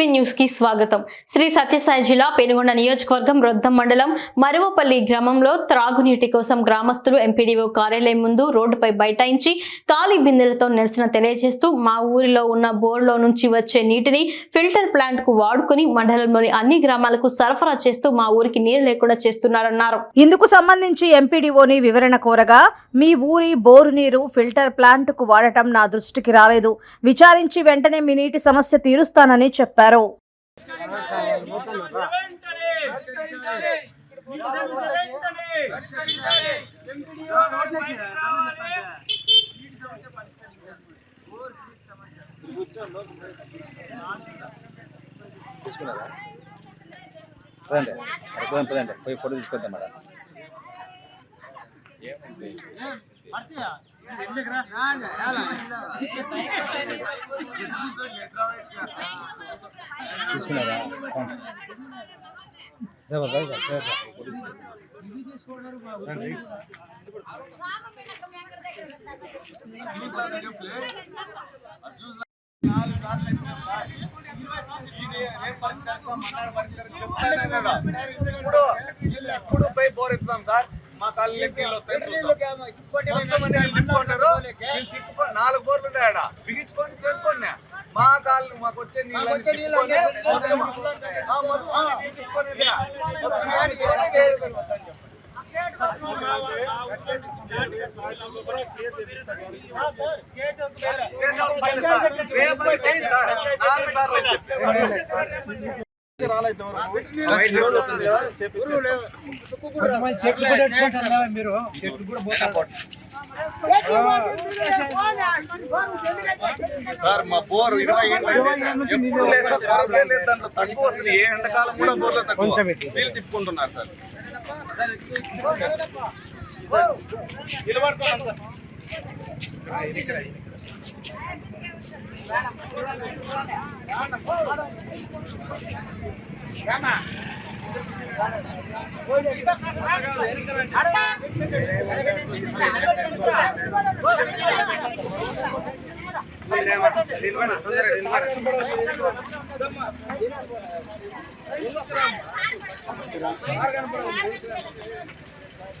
TV న్యూస్కి స్వాగతం. శ్రీ సత్యసాయి జిల్లా పెనుగొండ నియోజకవర్గం రొద్దం మండలం మరువపల్లి గ్రామంలో త్రాగునీటి కోసం గ్రామస్తులు ఎంపీడీఓ కార్యాలయం ముందు రోడ్డుపై బైఠాయించి ఖాళీ బిందెలతో నిరసన తెలియజేస్తూ మా ఊరిలో ఉన్న బోర్లో నుంచి వచ్చే నీటిని ఫిల్టర్ ప్లాంట్కు వాడుకుని మండలంలోని అన్ని గ్రామాలకు సరఫరా చేస్తూ మా ఊరికి నీరు లేకుండా చేస్తున్నారన్నారు. ఇందుకు సంబంధించి ఎంపీడీఓని వివరణ కోరగా మీ ఊరి బోరు నీరు ఫిల్టర్ ప్లాంట్కు వాడటం నా దృష్టికి రాలేదు. విచారించి వెంటనే మీ నీటి సమస్య తీరుస్తానని చెప్పారు. తీసుకున్నారా పదండి అక్కడ పదండి పోయి ఫోటో తీసుకొద్దాం మేడం తీసుకున్నారా. ఇప్పుడు ఇప్పుడు పోయి బోర్ ఎత్తుదాం సార్? మా కాలనీ నీళ్ళు వస్తాయి? నాలుగు బోర్లు ఉంటాయి ఆడ బిగించుకొని చేసుకోండి. మా కాలనీ మాకు వచ్చే నీళ్ళు అన్ని తిప్పుకొని, ఆ, మొత్తం అన్ని తిప్పుకొని ఇలా. మొత్తం అన్ని తిప్పుకొని చేసాం పని సార్. రేపు చేయి సార్. సార్ మా బోర్ ఇరవై ఏళ్ళు ఎప్పుడు లేదు సార్, బోర్లే లేదు దాంట్లో తక్కువ వస్తుంది. ఏ ఎండాకాలం కూడా బోర్లో తక్కువ. నీళ్ళు తిప్పుకుంటున్నారు సార్. నిలబడుతున్నాం సార్. నిలవనా